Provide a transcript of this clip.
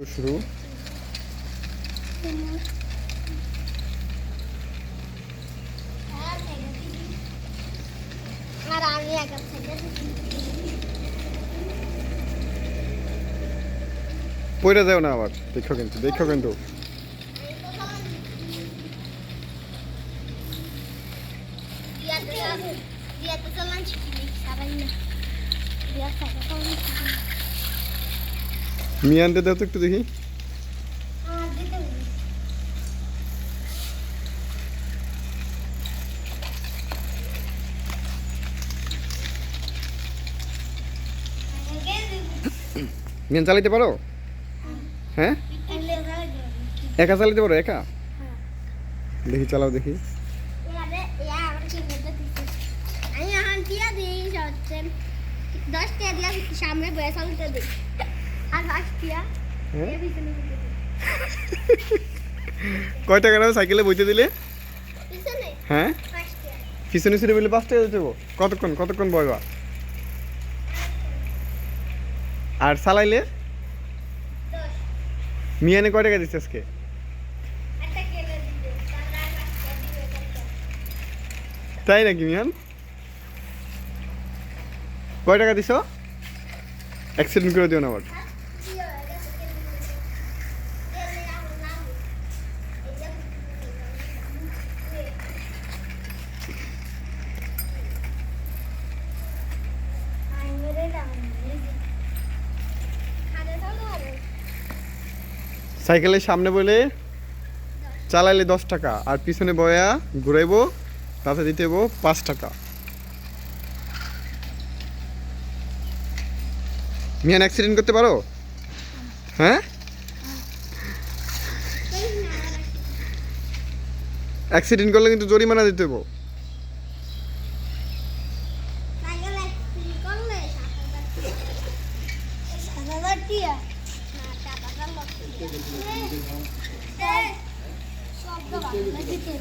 শুরু আর আমি একা থেকে পড়ে যাও না আবার দেখো কিন্তু দেখো কিন্তু saya kau ni. মিয়ানতে দাও তো একটু দেখি। মিয়ান, চালাইতে পারো? হ্যাঁ? একা চালাইতে পারো, একা? দেখি, চালাও দেখি। আমি এখন টিয়া দিই হচ্ছে দশ টিয়া দিয়া সামনে বয়ে চলতে দিই। হ্যাঁ। কয় টাকা নাও সাইকেলে বইতে দিলে? হ্যাঁ? পিছনে ছিঁড়ে বলে পাঁচ টাকা দেবো কতক্ষণ? কতক্ষণ বয়বা? আর চালাইলে? মিয়ানে কয় টাকা দিচ্ছে আজকে? তাই নাকি মিয়ান? কয় টাকা দিছ? অ্যাক্সিডেন্ট করে দিও না আবার। সাইকেলের সামনে বলে চালাইলে দশ টাকা, আর পিছনে বয়া ঘুরাইবো, তাতে দিতে পাঁচ টাকা। মিয়ান অ্যাক্সিডেন্ট করতে পারো? হ্যাঁ? অ্যাক্সিডেন্ট করলে কিন্তু জরিমানা দিতে হব সাইকেল অ্যাক্সিডেন্ট করলে সাত হাজার টিয়া না টাকা চালো শব্দ ভালো দিতে